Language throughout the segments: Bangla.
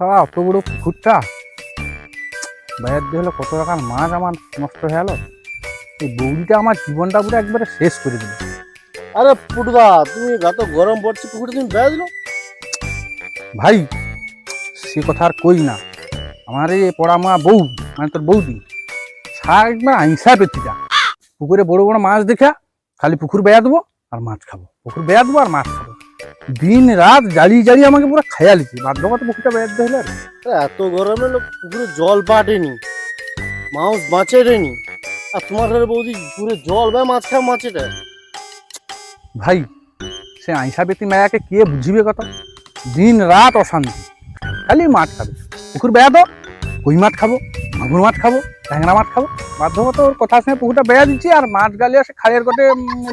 সারা অত বড় পুকুরটা? বাইরে দিয়ে হলো কত টাকার মাছ আমার নষ্ট হয়ে গেল। এই বৌদিটা আমার জীবনটা পুরো একবারে শেষ করে দিল। আরে পুটুদা তুমি এত গরম পড়ছে পুকুরে তুমি বেড়া দিল ভাই সে কথা আর কই না। আমার এই পড়া মা বউ মানে তোর বৌদি সারা একবার আইসা পেতিটা পুকুরে বড় বড় মাছ দেখা খালি পুকুর বেয়া দেবো আর মাছ খাব। পুকুর বেয়া দেবো আর মাছ খাব। দিন রাত জ্বালিয়ে জ্বালিয়ে আমাকে পুরো খাইয়া লিছি বাধ্যকতা পুকুরটা বেয়া দিতে হলে এত গরমে লোক পুকুরে জল পাটেনি মাছ বাঁচেনি আর তোমার ঘরে বৌদি পুকুরে জল বা মাছ খায় মাছেটা ভাই সে আইসা পেতি মায়াকে কে বুঝিবে কথা? দিন রাত অশান্তি। খালি মাছ খাবে। পুকুর বেয়া তো? কই মাছ খাব? মাগুর মাছ খাব? ট্যাংরা মাছ খাব? বাধ্যকতা ওর কথা শুনে পুকুরটা বেয়া দিচ্ছি আর মাছ গালিয়ে সে খাড়ের কটে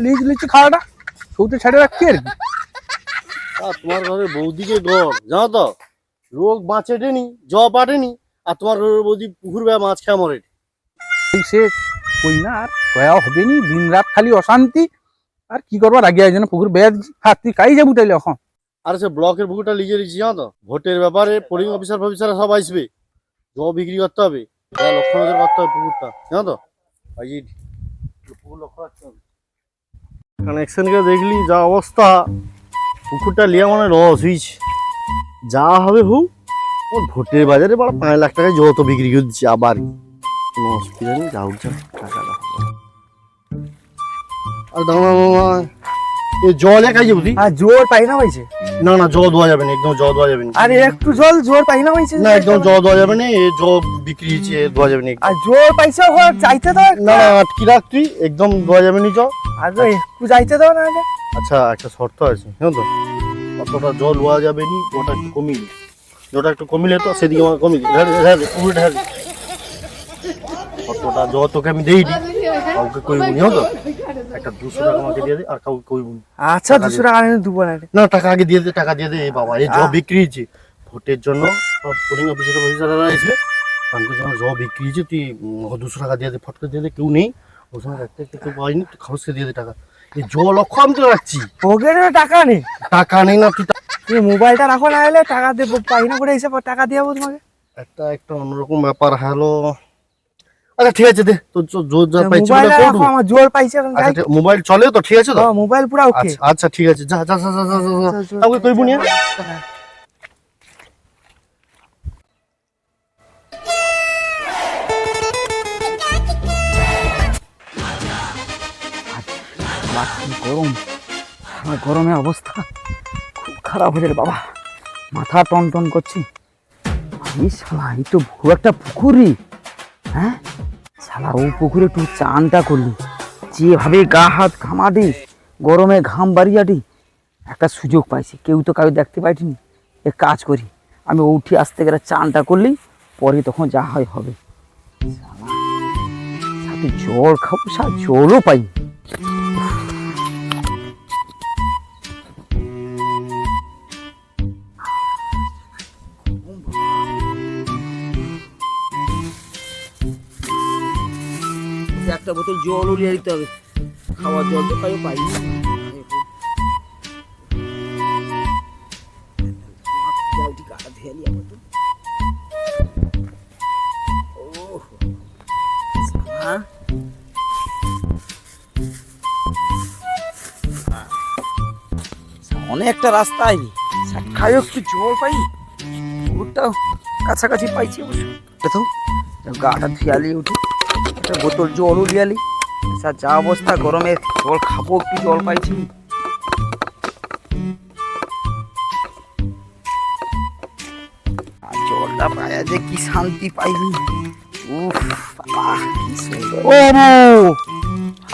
লিজ লিচ্ছি খাওয়াটা। সৌতে ছেড়ে রাখছি আর কি। তোমার ঘরে বৌদিকে গড় জানো তো? রোগ বাঁচেনি জ পাটেনি আর তোমার ঘরের বৌদি পুকুর বেয়া মাছ খায় মরে সে কই না আর কয়া হবে নি দিন রাত খালি অশান্তি আর কি করবার আগে যেন পুকুর বেয়া হ্যাঁ তুই কাই যাব তাইলে এখন। আর সে ব্লকের পুকুরটা লিখে দিচ্ছি জানো তো? ভোটের ব্যাপারে পোলিং অফিসার ফফিসাররা সব আসবে। জ বিক্রি করতে হবে। লক্ষ্য নজর করতে হবে পুকুরটা জানো তো? পুকুর লক্ষ্য রাখতে হবে। কানেকশন করে দেখলি যা অবস্থা। পুকুরটা লিয়া মানে লস হয়েছে যা হবে হু ওর ভোটের বাজারে বড় পাঁচ লাখ টাকায় যত বিক্রি করে দিচ্ছে আবার। কোনো অসুবিধা নেই যা উঠছে টাকাটা আর দাঁড়া মামা এ জল একাই যাব তুই আর জোর পাই না হয়েছে? না না জল দেওয়া যাবে না একদম জল দেওয়া যাবে না। আর একটু জল জোর পাই না হয়েছে? না একদম জল দেওয়া যাবে না এ জল বিক্রি হচ্ছে এ দেওয়া যাবে না। আর জোর পাইছে যাইতে। না না আটকি রাখ তুই একদম দেওয়া যাবে না জল। আর তো একটু যাইতে দাও না আগে। আচ্ছা একটা শর্ত আছে জানো তো। অতটা জল দেওয়া যাবে নি ওটা একটু কমিয়ে জলটা একটু কমিলে তো সেদিকে আমার কমিয়ে দিই ঢাল ঢাল অতটা জল তোকে আমি দেই দি কাউকে কইব নি জানো তো। একটা দুশো টাকা আমাকে দিয়ে দে আর কাউকে কইব নি। আচ্ছা দুশো টাকা এনে দেবো না না টাকা আগে দিয়ে দে টাকা দিয়ে দে বাবা এই জব বিক্রি হয়েছে। ভোটের জন্য সব পোলিং অফিসার অফিসাররা আসবে তাদের জন্য জব বিক্রি হয়েছে তুই দুশো টাকা দিয়ে দে ফট করে দিয়ে দে কেউ নেই। রাখতে পাইনি দিয়ে দে টাকা। এই জ লক্ষ্য আমি তো রাখছি। পকেটে টাকা নেই টাকা নেই না তুই তুমি মোবাইলটা রাখো না এলে টাকা দেবো পাই না করে এসে টাকা দিয়ে তোমাকে। একটা একটা অন্যরকম ব্যাপার হ্যালো। আচ্ছা ঠিক আছে দে। জোর যা পাইছে। আমার জোর পাইছে আচ্ছা মোবাইল চলে তো ঠিক আছে তো? হ্যাঁ, মোবাইল পুরা ওকে। আচ্ছা আচ্ছা ঠিক আছে যা যা যা যা যা, যা, যা কাউকে গরম? আমার অবস্থা খুব খারাপ হয়ে বাবা। মাথা টন টন করছে। আমি শালা, এই তো খুব একটা পুকুরি হ্যাঁ? শালা, ও পুকুরে একটু চানটা করলি। যেভাবে গা হাত ঘামাডি গরমে ঘাম বাড়িয়াডি একটা সুযোগ পাইছি। কেউ তো কাউ দেখতে পাইনি। এ কাজ করি, আমি উঠি আসতে গেলে চানটা করলি, পরে তখন যা হয় হবে। জল খাব সা জলও পাইনি। একটা বোতল জল উলিয়ে দিতে হবে। খাওয়ার জল তো কাউ পাই। অনেকটা রাস্তা আইনি খাইও একটু জল পাই। পুকুরটাও কাছাকাছি পাইছি অবশ্য। গাটা থিয়ালি উঠে। বোতল জল উলিয়ালি আচ্ছা যা অবস্থা গরমে জল খাব একটু জল পাইছি? জলটা পায়া যে কি শান্তি পাইলি উফ ও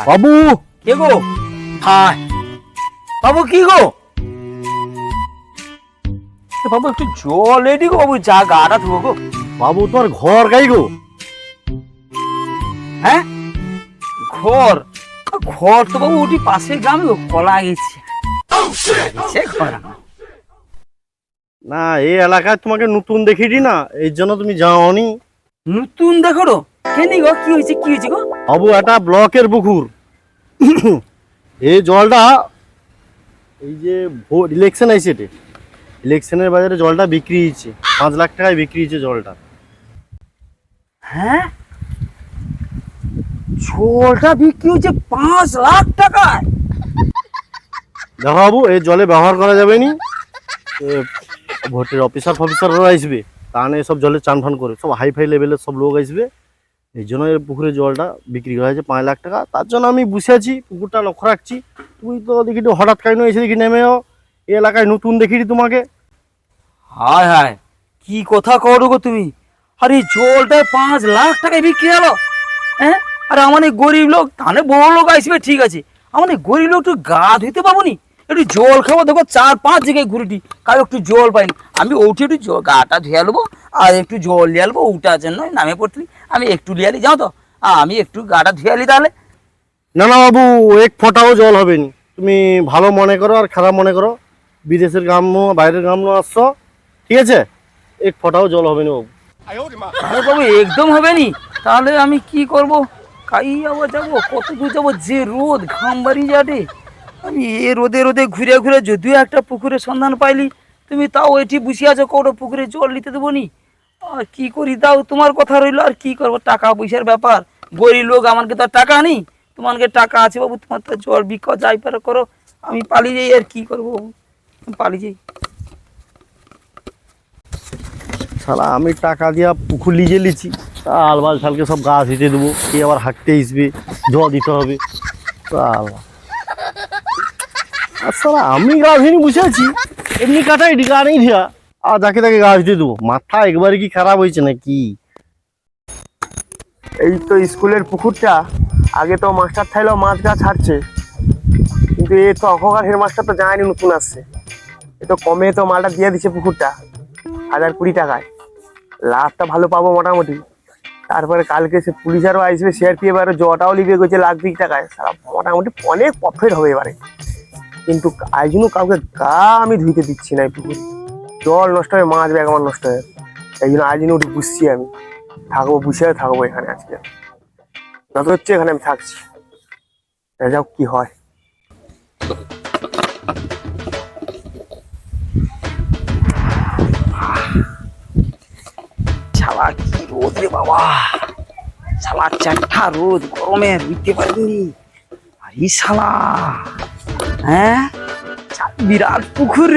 বাবু কে গো? হাই বাবু কি গো? বাবু একটু জল এডি গো বাবু যা গাটা ধুবো গো। বাবু তোমার ঘর গাই গো? হ্যাঁ? ঘর। ঘর তো বাবু ওটি পাশে গ্রামে কলা গেছে। না এই এলাকায় তোমাকে নতুন দেখিটি না এই জন্য তুমি যাওনি। নতুন দেখো রো কেনি গো কি হয়েছে কি হয়েছে গো? বাবু এটা ব্লকের পুকুর। এই জলটা এই যে ভোট ইলেকশন আইছে এটে ইলেকশনের বাজারে জলটা বিক্রি হয়েছে। পাঁচ লাখ টাকায় বিক্রি হয়েছে জলটা। হ্যাঁ? জলটা বিক্রি হচ্ছে পাঁচ লাখ টাকায়। দেখো বাবু এই জলে ব্যবহার করা যাবে নি। এ, ভোটের অফিসার ফফিসাররা আসবে তা না সব জলে চান ফান করে সব হাই ফাই লেভেলের সব লোক আসবে। এই জন্য এর পুকুরে জলটা বিক্রি করা হয়েছে পাঁচ লাখ টাকা। তার জন্য আমি বসে আছি পুকুরটা লক্ষ্য রাখছি। তুমি তো দেখি হঠাৎ কাইনো এসে দেখি নেমেও এই এলাকায় নতুন দেখিটি তোমাকে। হায় হায় কি কথা করো গো তুমি? আরে জলটা পাঁচ লাখ টাকায় বিক্রি হলো হ্যাঁ? আরে আমার এই গরিব লোক তাহলে বড় লোক আসবে ঠিক আছে। আমার এই গরিব লোক একটু গা ধুইতে পাবো নি একটু জল খাব দেখো চার পাঁচ জায়গায় ঘুরেটি কারও একটু জল পাইনি। আমি উঠে একটু গাটা ধুয়ে আলবো আর একটু জল নিয়ে আলবো ওটা জন্য নামে পড়তলি আমি একটু নিয়ে আলি যাও তো? আমি একটু গাটা ধুয়ে আলি তাহলে। না না বাবু এক ফোঁটাও জল হবে নি তুমি ভালো মনে করো আর খারাপ মনে করো। বিদেশের গ্রাম্য বাইরের গ্রাম্য আসছো ঠিক আছে? এক ফোঁটাও জল হবে না বাবু আরে বাবু একদম হবে নি তাহলে আমি কি করব? কাই আবার যাব, কত দূর যাব, যে রোদ, ঘাম বাড়ি যাবে। আমি এ রোদে রোদে ঘুরে ঘুরে যদিও একটা পুকুরের সন্ধান পাইলি, তুমি তাও এটি বসে আছো কোনো পুকুরে জল নিতে দেবো নি? আর কি করি তাও তোমার কথা রইল, আর কি করব? টাকা পয়সার ব্যাপার। গরিব লোক, আমাকে তো টাকা নেই। তোমাকে টাকা আছে বাবু, তোমার তো জল বিক্রি যাই পারো করো। আমি পালিয়ে যাই, আর কি করব পালিয়ে যাই। শালা, আমি টাকা দিয়া পুকুর লিজে লিছি। তা আলবাল শালকে সব গাছ হিটে দেবো, কে আবার হাঁটতে আসবে জল দিতে হবে। আর আমি গাছ হিনি বসে আছি, এমনি কাটাই ডিকা নেই আর যাকে তাকে গাছ দিয়ে দেবো, মাথা একবারে কি খারাপ হয়েছে নাকি? এই তো স্কুলের পুকুরটা, আগে তো মাস্টার থাইলেও মাছ গাছ ছাড়ছে কিন্তু এ তো অহকার হেডমাস্টার তো জানি নতুন আসছে। এ তো কমে তো মালটা দিয়ে দিচ্ছে পুকুরটা, হাজার কুড়ি টাকায়। লাভটা ভালো পাবো মোটামুটি। তারপরে কালকে সে পুলিশ আরও আসবে সিআরপি এবারে জটাও লিবে গেছে লাখ দিক টাকায়। সারা মোটামুটি অনেক প্রফিট হবে এবারে। কিন্তু আই জন্য কাউকে গা আমি ধুইতে দিচ্ছি না এই জল নষ্ট হয়ে, মাছ ব্যাগ আমার নষ্ট হবে এই জন্য আজ জন্য উঠে বুঝছি আমি। থাকব, বসে থাকব এখানে আজকে। যত হচ্ছে এখানে আমি থাকছি। যাক কি হয়। রে বাবা। শালা চারটা রোদ গরমে বুঝতে পারিনি। আরে শালা। হ্যাঁ? বিরাট পুকুর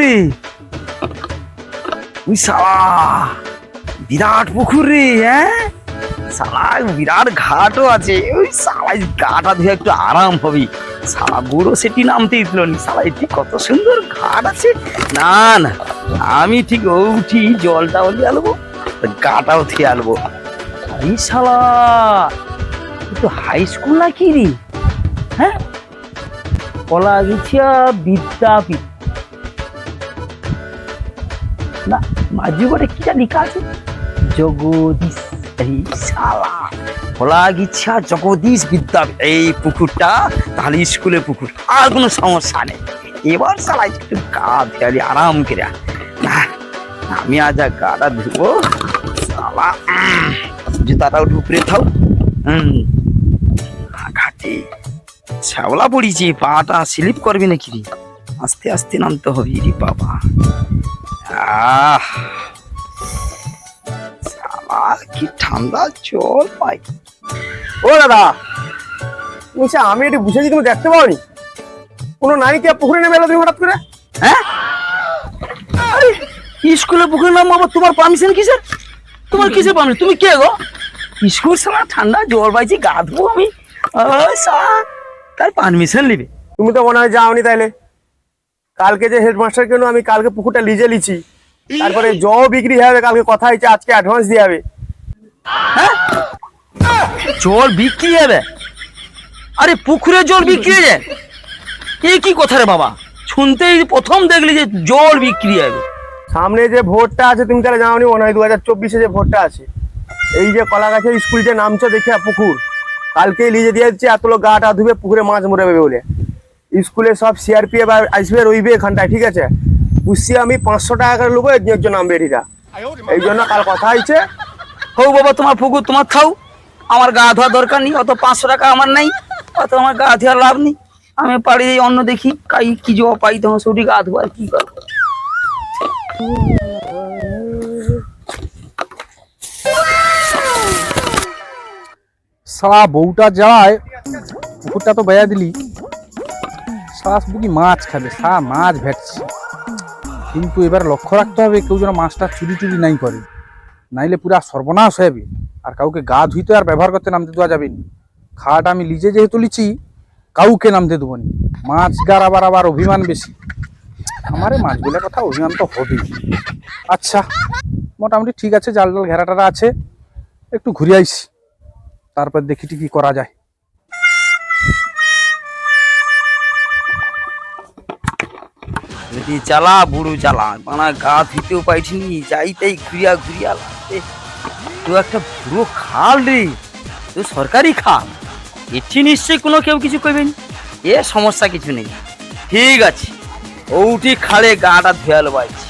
ওই শালা। বিরাট পুকুর হ্যাঁ? শালা, বিরাট ঘাটও আছে। ওই শালা গাটা ধুয়ে একটু আরাম হবে শালা, বুড়ো সেটি নামতে দিল নি। শালা এটি কত সুন্দর ঘাট আছে। না না, আমি ঠিক উঠি জলটা ওলি আলবো গাটাও থিয়ে আনব এই শালা তো হাই স্কুল নাকি রে? হ্যাঁ? কলা গেছিয়া বিদ্যাপীঠ না, মাঝে করে কি জানি কাছে জগদীশ এই শালা কলা গিছা জগদীশ বিদ্যাপীঠ এই পুকুরটা, তাহলে স্কুলে পুকুর, আর কোনো সমস্যা নেই। এবার শালা একটু গা ধেয়ালি আরাম করে না, আমি আজ গাটা ধুবো, শালা। জুতাটা উঠে উপরে থাও। হুম। ঘাটে শ্যাওলা পড়িছি পাটা স্লিপ করবি নাকি রে? আস্তে আস্তে নামতে হবে রে বাবা। আহ। কি ঠান্ডা জল পাই ও দাদা, বলছি, আমি এটি বুঝেছি, তুমি দেখতে পাওনি? কোনো নারীকে পুকুরে নেমে এলো তুমি হঠাৎ করে? হ্যাঁ? স্কুলে পুকুরে নাম আবার তোমার পারমিশন কিসের? তোমার কিসের পারমিশন তুমি কে গো? স্কুল সালা ঠান্ডা জল পাইছি গা ধুবো আমি। তার পারমিশন নিবে। তুমি তো মনে হয় যাওনি তাইলে। কালকে যে হেডমাস্টার কেন আমি কালকে পুকুরটা লিজে লিছি। তারপরে জও বিক্রি হবে কালকে কথা হয়েছে আজকে অ্যাডভান্স দিয়ে হবে। হ্যাঁ? জল বিক্রি হবে? আরে পুকুরে জল বিক্রি হয়ে যায়? এই কি কথা রে বাবা? শুনতেই প্রথম দেখলি যে জল বিক্রি হবে। সামনে যে ভোটটা আছে, তুমি তাহলে জানোনি মনে হয় দু হাজার চব্বিশে যে ভোটটা আছে। এই যে কলা গাছের স্কুল যে নামছো দেখে পুকুর। কালকেই লিজে দিয়ে দিচ্ছে এত লোক গাটা ধুবে পুকুরে মাছ মরে যাবে বলে। স্কুলে সব সিআরপি এবার আসবে রইবে এখানটায়, ঠিক আছে? বুঝছি আমি পাঁচশো টাকা করে নেব একজন নামবে এটিটা। এই জন্য কাল কথা হয়েছে হৌ বাবা, তোমার পুকুর তোমার খাও। আমার গা ধোয়া দরকার নেই, অত পাঁচশো টাকা আমার নাই, অত আমার গা ধোয়ার লাভ নেই। আমি পাড়ি অন্য দেখি, কাই কি জবা পাই তোমার সৌটি গা ধোয়ার কি করব? সারা বউটা যায়, পুকুরটা তো বেয়া দিলি। সারা বুকি মাছ খাবে? সারা মাছ ভেটছে। কিন্তু এবার লক্ষ্য রাখতে হবে, কেউ যেন মাছটা চুরি চুরি নাই করে। নাইলে পুরা সর্বনাশ হয়ে আর কাউকে গা ধুইতে আর ব্যবহার করতে নামতে দেওয়া যাবে না। খাট আমি লিজে যেহেতু লিছি কাউকে নামতে দেবো মাছ গার আবার আবার অভিমান বেশি। আমারে মাছগুলোর কথা অভিমান তো হবেই। আচ্ছা মোটামুটি ঠিক আছে, জাল ডাল ঘেরাটারা আছে। একটু ঘুরে আইসি, তারপর দেখি কি করা যায়। যদি চালা বুড়ো চালা মানে গা ধুতেও পাইছিনি যাইতেই ঘুরিয়া ঘুরিয়া লাগছে তো একটা বুড়ো খাল রে, তো সরকারি খাল। এটি নিশ্চয়ই কোনো কেউ কিছু করবেন এ সমস্যা কিছু নেই। ঠিক আছে। ওটি খালে গাটা ধুয়ালো পাইছি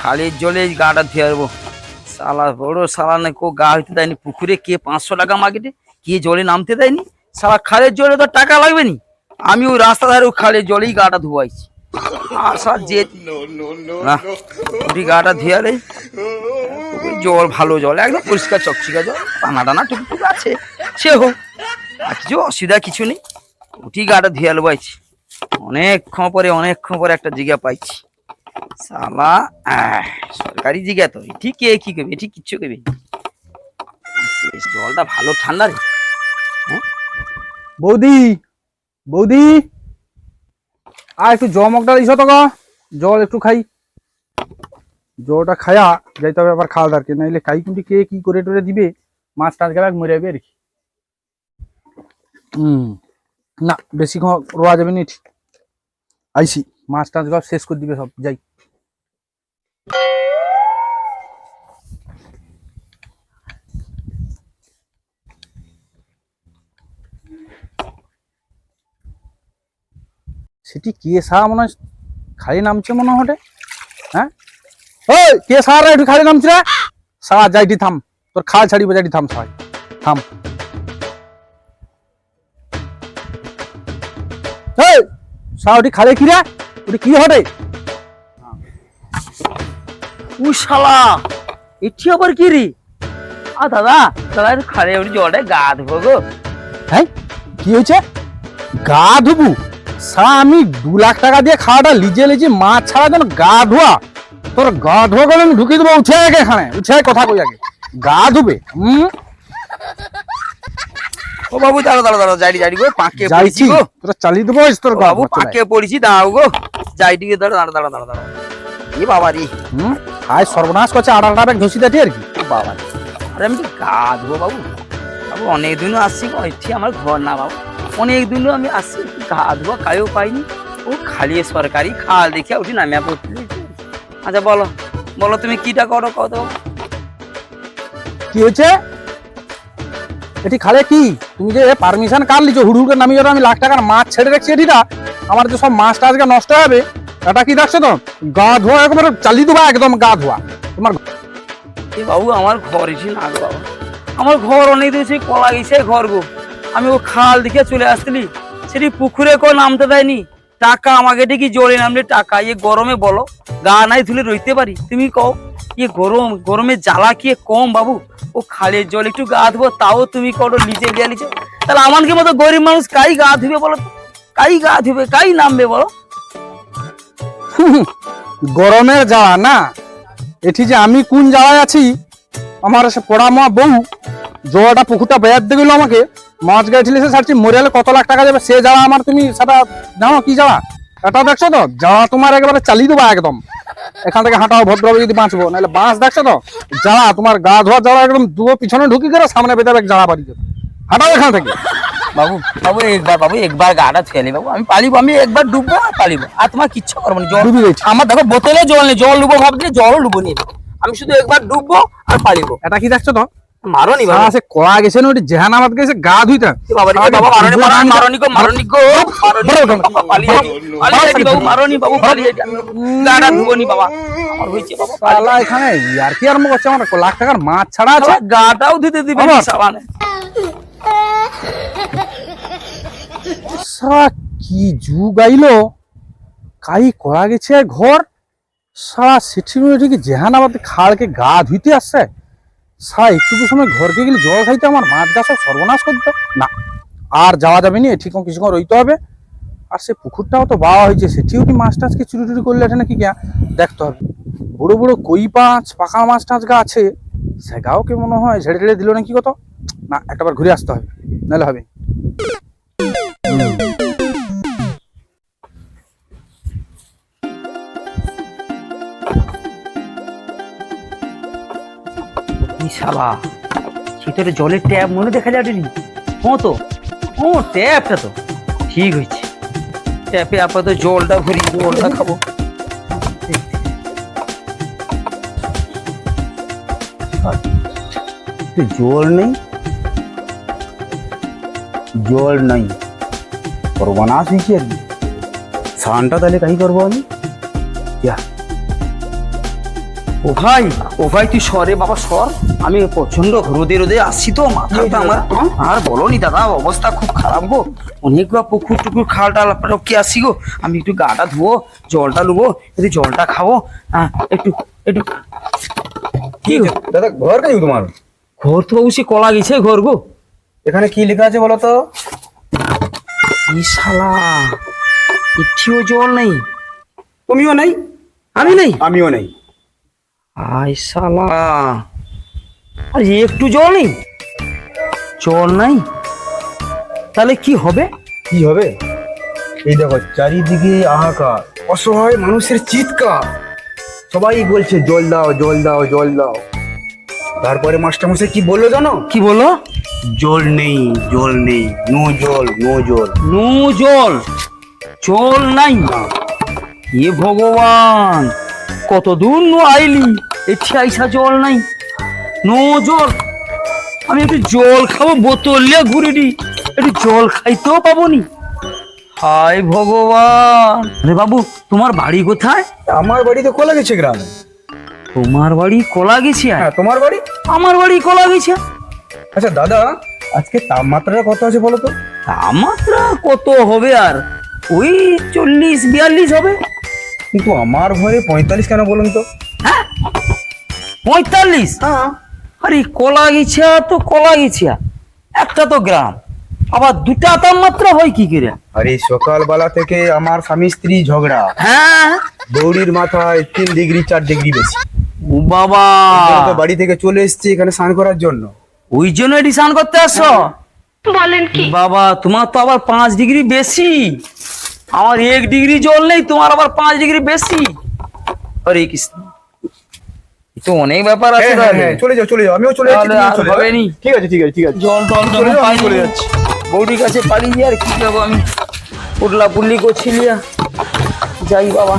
খালের জলে গাটা ধুয়াবো সালা বড় সালা না কো গা হইতে দেয়নি, পুকুরে কে পাঁচশো টাকা মাগেটে? কে জলে নামতে দেয়নি? সালা খালের জলে তো টাকা লাগবে নি। আমি ওই রাস্তা ধারে ওই খালের জলেই গাটা ধোয়াইছি। আসা যে গাটা ধুয়ালে। জল, ভালো জল, একদম পরিষ্কার চকচিকা জল, টানা টানা টুকটুক আছে। সে হোক, আর কিছু অসুবিধা কিছু নেই। ওটি গাটা ধুয়ালো পাইছি অনেকক্ষণ পরে অনেকক্ষণ পরে একটা জিগা পাইছি। সালা সরকারি জিগা তো ঠিক কে কি করবে ঠিক কিচ্ছু করবে বেশ, জলটা ভালো ঠান্ডা রে। বৌদি বৌদি। আর একটু জমকটা দিছ তো জল একটু খাই। জলটা খায়া যাইতে হবে আবার খাওয়া দাঁড়কে নাইলে কাই কুন্টি কে কি করে টরে দিবে? মাছ টাছ গেলে মরে যাবে আর কি। হুম। না বেশিক্ষণ রোয়া যাবে নি। আইসি মাছ টাছ গা শেষ করে দিবে সব যাই। সেটি কে সা মনে হয় খালি নামছে মনে ওটা? হ্যাঁ? ওই কে সার একটু খালি নামছে রে? সা যাইটি থাম। তোর খা ছাড়িব যাইটি থাম সবাই। থাম। এই সা ওটি খালে কি রে? ওটি কি হটে? উ শালা এটি আবার কি রে? আ দাদা দাদা খালে ওটি জলটা গা ধোবো গো। হ্যাঁ কি হয়েছে? গা ধুবু? সা আমি দু লাখ টাকা দিয়ে খাওয়াটা লিজে লিজে মাছ ছাড়া যেন গা ধোয়া। তোর গা ধোয়া করে আমি ঢুকিয়ে দেবো উঠে আগে এখানে উঠে কথা কই আগে। গা ধুবে হুম? ও বাবু দাঁড়া দাঁড়া দাঁড়া যাইডি যাইডি গো পাঁকে পড়েছি গো। তোরা চালিয়ে দেবো তোর বাবু চলে। পড়েছি দাঁড়াও গো। যাইডি গো দাঁড়া দাঁড়া দাঁড়া দাঁড়া দাঁড়া এ বাবা রে হুম সর্বনাশ করছে ব্যাগ ঘষি দেটি আর কি। বাবা আরে আমি গা বাবু। বাবু অনেক দিনও আসছি এটি আমার ঘর না বাবু। অনেক দিনও আমি আসছি গা ধোয়া কায়ও পাইনি। ও খালি সরকারি খাল দেখে উঠি নামিয়া পড়তে আচ্ছা বলো বলো তুমি কিটা করো কত কি হয়েছে? এটি খালে কি? তুমি যে পারমিশন কার লিছো হুড় হুড় করে নামিয়ে আমি লাখ টাকার মাছ ছেড়ে রেখেছি এটিটা। আমার যে সব মাছটা আজকে নষ্ট হবে এটা কি দেখছ তো? গা ধোয়া একেবারে চালিয়ে দেবো, একদম গা ধোয়া। তোমার বাবু, আমার ঘর এসে না বাবা। আমার ঘর অনেক দিন সেই কলা গেছে ঘর গো। আমি ও খাল দিকে চলে আসছিলি, সেটি পুকুরে কো নামতে দেয়নি। টাকা আমাকে ডেকে জোরে নামলে টাকা ইয়ে গরমে বলো। গা নাই ধুলে রইতে পারি, তুমি কও। ইয়ে গরম, গরমে জ্বালা কি কম বাবু? ও খালের জল একটু গা ধুবো, তাও তুমি করো লিচে গিয়া লিচে তাহলে আমাকে মতো গরিব মানুষ কাই গা ধুবে বলো কাই গা ধুবে, কাই নামবে বলো? গরমের জ্বালা না। এটি যে আমি কোন জ্বালায় আছি? আমার সে পড়া মা বউ, জোয়াটা পুকুরটা বেয়ার দিয়ে গেলো আমাকে। মাছ গাইছিলে সে ছাড়ছি মরিয়ালে কত লাখ টাকা যাবে? সে জ্বালা আমার তুমি সেটা জানো কি জ্বালা? এটা দেখছ তো? জ্বালা তোমার একেবারে চালিয়ে দেবো একদম। এখান থেকে হাঁটাও ভদ্রভাবে যদি বাঁচবো নাহলে বাঁশ দেখছ তো? যারা তোমার গা ধোয়া যারা একদম দুটো পিছনে ঢুকি করে সামনে পেতে যাবে যারা বাড়ি যাবে হাঁটাও এখান থেকে। বাবু বাবু একবার বাবু একবার গাটা ছেলে বাবু আমি পালিব আমি একবার ডুববো আর পালিব আর তোমার কিচ্ছু করব না জল ডুবি গেছে। আমার দেখো বোতলে জল নেই জল ডুবো ভাবলে জল ডুবো নিয়ে আমি শুধু একবার ডুববো আর পালিব। এটা কি দেখছ তো? মারো বাবা। সে কলা গেছে না ওটি জেহানাবাদ গেছে গা ধুইতে। বাবা রে, বাবা মারনি মারনি মারনি গো মারনি গো মারনি পালিয়ে পালিয়ে বাবু মারনি বাবু পালিয়ে যাই। গাটা বাবা আমার হয়েছে বাবা পালিয়ে এখানে আর কি আরম্ভ করছে আমার? লাখ টাকার মাছ ছাড়া আছে? গাটাও দিতে দিবে সাবানে শালা কি যুগ আইলো? কাই করা গেছে ঘর? সারা সেটি জেহানাবাদ খালকে গা ধুইতে আসছে। সারা একটুকু সময় ঘরকে গেলে জল খাইতে আমার মাছ গা সব সর্বনাশ করতে। না, আর যাওয়া যাবে না, ঠিক কিছুক্ষণ রইতে হবে। আর সে পুকুরটাও তো বাওয়া হয়েছে, সেটিও কি মাছ টাছকে চুরি টুরি করলে এটা নাকি দেখতে হবে। বড় বড় কই পাঁচ, পাকা মাছ টাছ গা আছে, সেগাও কে মনে হয় ঝেড়ে ঝেড়ে দিল নাকি কত? না, একটাবার ঘুরে আসতে হবে, নাহলে হবে। শালা। শীতের জলের ট্যাপ মনে দেখা ও তো ও ট্যাপটা তো। ঠিক হয়েছে। ট্যাপে আপাতত জলটা ভরি জলটা খাব। জল নেই? জল নাই। সর্বনাশ হয়েছে আর কি? স্নানটা তাহলে কাই করব আমি। ও ভাই ও ভাই তুই সরে বাবা সর। আমি প্রচণ্ড রোদে রোদে আসছি তো মাথাটা আমার। আর বলো নি দাদা অবস্থা খুব খারাপ গো। অনেকগুলো পুকুর টুকুর খাল টাল রক্ষে আসছি গো। আমি একটু গাটা ধুবো জলটা লুবো একটু জলটা খাব। হ্যাঁ একটু একটু। কি? দাদা ঘর কাই তোমার? ঘর তো অবশ্যই কলা গেছে ঘর গো। এখানে কি লেখা আছে বলো তো? শালা ইচ্ছিও জল নেই। তুমিও নেই? আমি নেই? আমিও নেই। আই শালা। আর একটু জল নেই? জল নাই? তাহলে কি হবে? কি হবে? এই দেখো চারিদিকে আহাকার অসহায় মানুষের চিৎকার। সবাই বলছে জল দাও জল দাও জল দাও। তারপরে মাস্টারমশাই কি বলল জানো? কি বলো জল নেই জল নেই নো জল নো জল। নো জল জল নাই না এ ভগবান কত দূর নো আইলি? এটি আইসা জল নাই। নো জল। আমি একটু জল খাব বোতল নিয়ে ঘুরে দি একটু জল খাইতেও পাবো নি হায় ভগবান। আরে বাবু তোমার বাড়ি কোথায়? আমার বাড়ি তো কোলা গেছে গ্রামে। তোমার বাড়ি কলা গেছে হ্যাঁ তোমার বাড়ি? আমার বাড়ি কলা গেছে। আচ্ছা দাদা আজকে তাপমাত্রাটা কত আছে বলো তো? তাপমাত্রা কত হবে আর? ওই চল্লিশ বিয়াল্লিশ হবে। কিন্তু আমার ঘরে পঁয়তাল্লিশ কেন বলুন তো? পঁয়তাল্লিশ? আরে কলা গেছিয়া তো কলা গেছিয়া একটা তো গ্রাম। আবার দুটা তাপমাত্রা হয় কি করে? আরে সকালবেলা থেকে আমার স্বামী স্ত্রী ঝগড়া। হ্যাঁ। দৌড়ির মাথায় তিন ডিগ্রি চার ডিগ্রি বেশি। ও বাবা। তো বাড়ি থেকে চলে এসেছি এখানে স্নান করার জন্য। ওই জন্য এটি স্নান করতে আসছো? বলেন কি? বাবা তোমার তো আবার পাঁচ ডিগ্রি বেশি। আমার এক ডিগ্রি জল নেই তোমার আবার পাঁচ ডিগ্রি বেশি। হরে কৃষ্ণ তো অনেক ব্যাপার আছে হ্যাঁ, হ্যাঁ, হ্যাঁ, চলে যাও চলে যাও। আমিও চলে যাচ্ছি। ঠিক আছে ঠিক আছে ঠিক আছে। জল টল চলে যাও, চলে যাচ্ছি। বৌদির কাছে পালিয়ে আর কি যাব আমি? পুটলা পুল্লি করছিলিয়া যাই বাবা।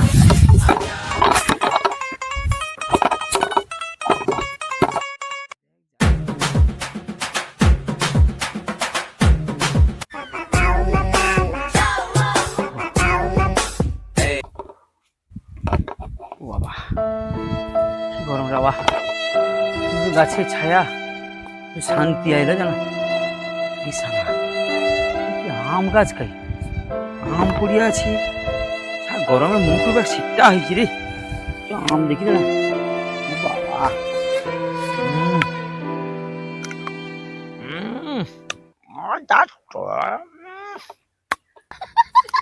গাছের ছায়া শান্তি আইলো জানো এই এ কি আম গাছ খাই আম পড়িয়া আছে। সারা গরমে মুখ ব্যাগ শীতটা হয়েছে রে। আম দেখি না বাবা। আর।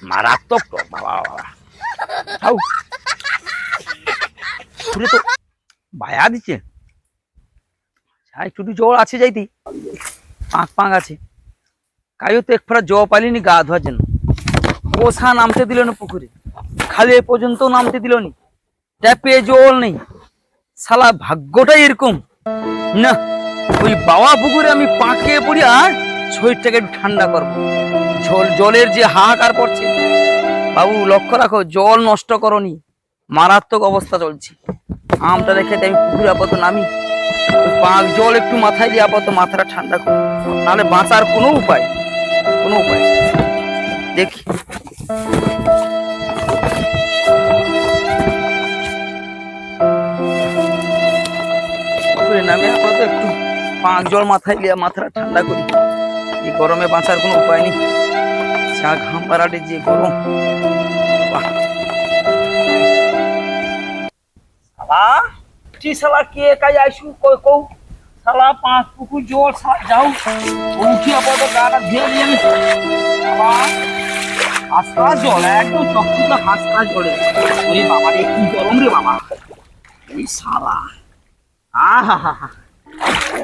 মারাত্মক টক বাবা। বাবা খাও তো বায়া দিচ্ছে একটু জল আছে যাইতি। পাঁক পাঁক আছে। কাইও তো এক ফোঁটা জল পালিনি গা ধোয়ার জন্য। পোষা নামতে দিল না পুকুরে? খালি এ পর্যন্ত নামতে দিল নি। ট্যাপে জল নেই। শালা ভাগ্যটাই এরকম। না, ওই বাবা পুকুরে আমি পাঁকে পড়ি আর শরীরটাকে একটু ঠান্ডা করব। জল, জলের যে হাহাকার পড়ছে। বাবু, লক্ষ্য রাখো, জল নষ্ট করনি। মারাত্মক অবস্থা চলছে। আমটা রেখে আমি পুকুরে আপাতত নামি। পাঁক জল একটু মাথায় দিয়ে আপাতত মাথাটা ঠান্ডা করি। নাহলে বাঁচার কোনো উপায় কোনো উপায় দেখি। নামে আপাতত একটু পাঁক জল মাথায় দিয়ে মাথাটা ঠান্ডা করি। এই গরমে বাঁচার কোনো উপায় নেই। চা ঘাম বাড়াটে যে গরম। বাহ। কে কাজ আইসু কই কৌ শালা পাঁচ পুকুর জল শালা যাও উঠি আপাতত গাটা ধুয়ে নিয়ে আমি বাবা হাসকা জল একদম চকচকে হাসকা জলে ওরে বাবা রে কি গরম রে বাবা এই শালা আহা হা হা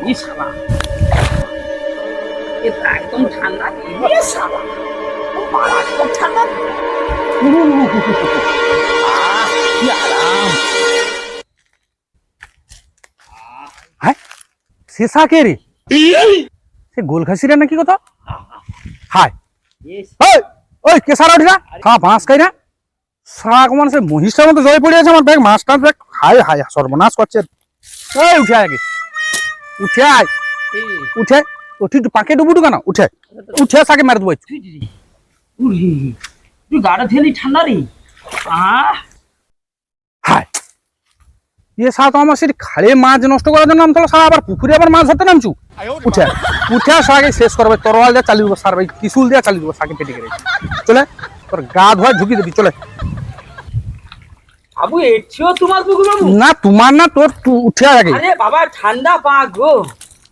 এই শালা এটা একদম ঠান্ডা এই শালা বাবা একদম ঠান্ডা কি সে সাকে রে সে গোল খাসি রে নাকি কথা হাই. ওই ওই কে সারা হ্যাঁ বাঁশ খাই না? সারা কমান সে মহিষটার মতো জয় পড়ে আছে আমার ব্যাগ মাছটার ব্যাগ। হাই হাই সর্বনাশ করছে। ওই উঠে আগে। উঠে আয়। উঠে উঠি পাকে ডুবু কেন? উঠে উঠে সাকে মারি দেবো তুই গাড়া থেলি ঠান্ডা রে। আহ! ইয়ে সারা তো আমার সেটি খালে মাছ নষ্ট করার জন্য নামতো সারা আবার পুকুরে আবার মাছ ধরতে নামছু? উঠে। উঠে সারাকে শেষ করবে তরোয়াল দিয়ে চালিয়ে দেবো সার ভাই ত্রিশুল দিয়ে চালিয়ে দেবো সাকে পেটে গেলে চলে তোর গা ধোয়া ঢুকিয়ে দিবি চলে। আবু এটিও তোমার বাবু? না তোমার না তোর উঠে আগে। আরে বাবা ঠান্ডা পা গো।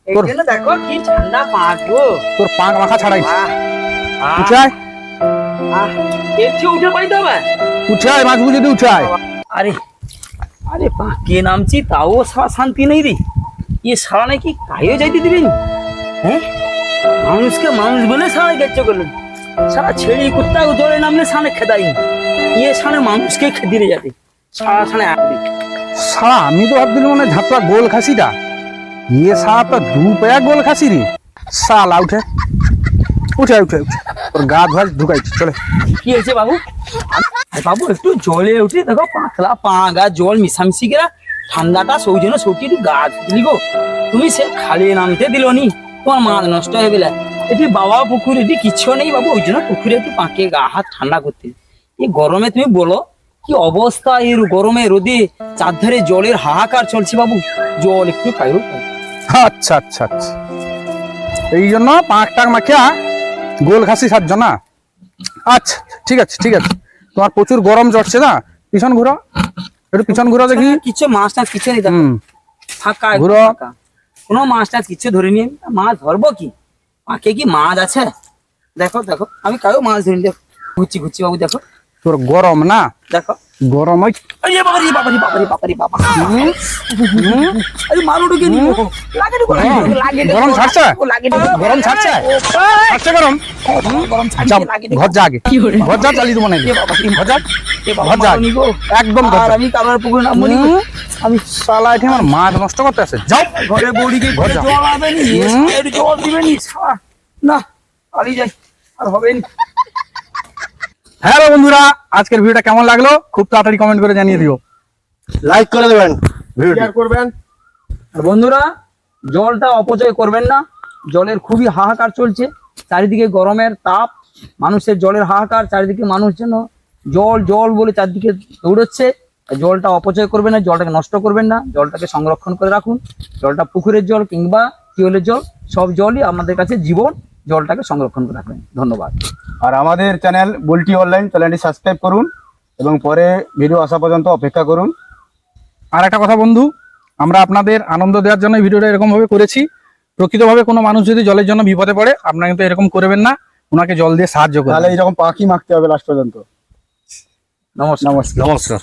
তোর- দেখো কি ঠান্ডা পা গো। তোর পাঁক মাখা ছাড়াই। আহ, উঠে এটিও উঠে পাইতে হবে উঠে আয় মাছ বুঝে উঠে আরে আরে পা কে নামছি তাও সারা শান্তি নেই রে। ইয়ে সারা নাকি কাহিয়ে যাইতে দিবেন হ্যাঁ? মানুষকে মানুষ বলে সারা গেছে করলেন। সারা ছেড়ে কুত্তা জলে নামলে সানে খেদাই। ইয়ে সানে মানুষকে খেদিরে যাবে। সারা সানে আসবে সারা আমি তো ভাবছিলাম মানে ঝাপটা গোল খাসিটা। ইয়ে সারা তো দু পেয়া গোল খাসি রে। সালা উঠে। উঠে উঠে উঠে। তোর গা ধোয়া ঢুকাইছি চলে। কি হয়েছে বাবু? আরে বাবু, একটু জলে উঠে দেখো, পাতলা পা গা জল মিশামিশি করে ঠান্ডাটা সৌজন্য সৌটি একটু গা দিলি গো তুমি সে খালি নামতে দিল নি তোমার মাছ নষ্ট হয়ে গেলে। এটি বাবা পুকুর, এটি কিচ্ছু নেই বাবু, ওই জন্য পুকুরে একটু পাঁকে গা হাত ঠান্ডা করতে। এই গরমে তুমি বলো, কি অবস্থা এই গরমে রোদে? চারধারে জলের হাহাকার চলছে বাবু, জল একটু খাইও। আচ্ছা আচ্ছা আচ্ছা। এই জন্য পাঁক টাক মাখিয়া গোল খাসি সাজছ না? আচ্ছা ঠিক আছে ঠিক আছে। তোমার প্রচুর গরম চড়ছে না? পিছন ঘুরো। একটু পিছন ঘুরো দেখি। কিছু মাছ টাছ কিছু নেই ফাঁকা ঘুরো। কোনো মাছ টাছ কিছু ধরে নিয়ে মাছ ধরবো কি? পাকে কি মাছ আছে? দেখো দেখো। আমি কাউ মাছ ধরি দেখো। ঘুরছি ঘুরছি বাবু দেখো। তোর গরম না? দেখো। গরম ওই আরে বাবারি বাবারি বাবারি বাবারি বাবা আরে মারু ঢুকে নিব লাগে ঢুকো লাগে ঢুকো, গরম ছাড়ছে? লাগে ঢুকো, গরম ছাড়ছে? ছাড়ছে গরম? গরম যা ছাড়ছে লাগে ঢুকো। ঘর যা আগে। ঘর যা চালিয়ে দেবো নাকি এ বাবা, এ ঘর যা। এ বাবা, ঘর যা। মারো নি গো। একদম ঘর আর যা আমি কামার পুকুরে আমি আমার মাছ নষ্ট করতে আসে যাও। ঘরে বৌদিকে ঘর ঘরে জল হবে নি জল দিবে নি না পালিয়ে যাই। আর হবে নি। হ্যালো বন্ধুরা আজকের ভিডিওটা কেমন লাগল? খুব তাড়াতাড়ি কমেন্ট করে জানিয়ে দিও। লাইক করে দেবেন শেয়ার করবেন। আর বন্ধুরা জলটা অপচয় করবেন না। জলের খুবই হাহাকার চলছে। চারিদিকে গরমের তাপ মানুষের জলের হাহাকার চারিদিকে মানুষ যেন জল জল বলে চারদিকে দৌড়চ্ছে। জলটা অপচয় করবেন না জলটাকে নষ্ট করবেন না। জলটাকে সংরক্ষণ করে রাখুন। জলটা পুকুরের জল কিংবা টিউলের জল সব জলই আমাদের কাছে জীবন জলটাকে সংরক্ষণ করে রাখবেন। ধন্যবাদ। আর আমাদের চ্যানেল বুলটি অনলাইন চ্যানেলটি সাবস্ক্রাইব করুন এবং পরে ভিডিও আসা পর্যন্ত অপেক্ষা করুন। আর একটা কথা বন্ধু আমরা আপনাদের আনন্দ দেওয়ার জন্য ভিডিওটা এরকম ভাবে করেছি। প্রকৃতভাবে কোনো মানুষ যদি জলের জন্য বিপদে পড়ে আপনারা কিন্তু এরকম করবেন না। ওনাকে জল দিয়ে সাহায্য তাহলে করবেন এইরকম পাখি মাখতে হবে লাস্ট পর্যন্ত। নমস্কার। নমস্কার। নমস্কার।